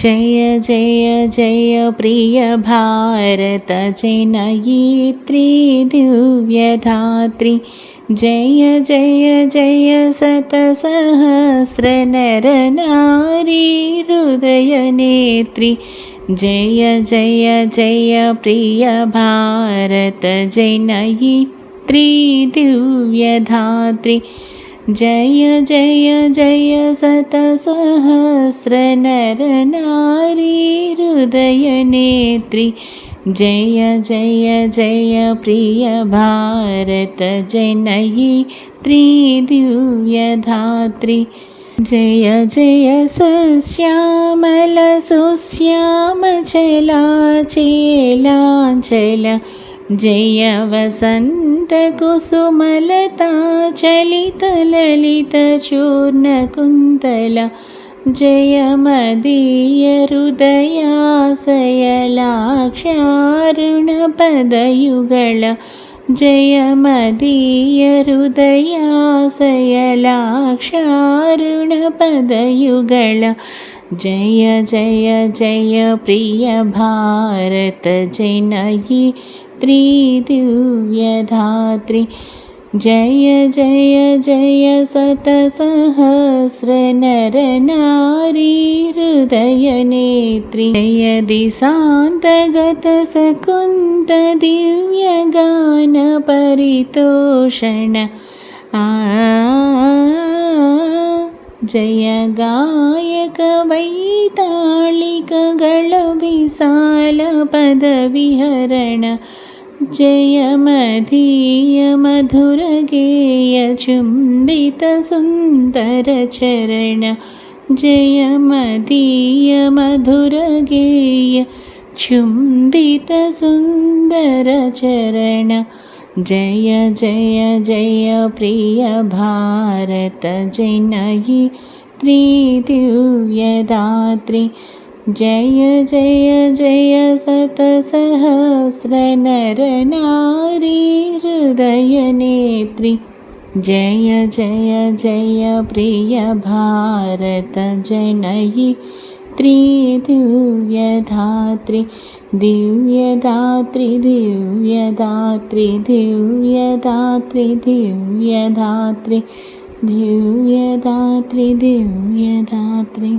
जय जय जय प्रिय भारत जनयित्री दिव्यधात्री जय जय जय सतसहस्रनरनारी हृदयनेत्री जय जय जय प्रिय भारत जनयित्री दिव्यधात्री जय जय जय सतसहस्रनरनारी हृदयनेत्री जय जय जय प्रिय भारत जनयि त्रिदिव्यधात्री जय जय सश्यामल सुश्यामचलाचेलाचल जय वसन्तकुसुमलता चलितललितचूर्णकुन्तल जय मदीयहृदयाशयलाक्षारुणपदयुगळ जय मदीयहृदयाशयलाक्षारुणपदयुगळ जय जय जय प्रिय भारत जनयि त्रिदिव्यधात्री जय जय जय सतसहस्रनरनारी हृदयनेत्री जय दिशान्तगतसकुन्तदिव्यगानपरितोषण जय गायकवैताळिकगळविशालपदविहरण जय मदीयमधुरगेयचुम्बितसुन्दरचरण जय मदीयमधुरगेय चुम्बितसुन्दरचरण। जय जय जय प्रिय भारत जनयि त्रिदिव्यदात्री जय जय जय हृदयनेत्री जय जय जय प्रिय भारत जनयि। त्रिदिव्यधात्री दिव्यदात्री दिव्यदात्री दिव्यदात्री दिव्यदात्री दिव्यदात्री दिव्यदात्री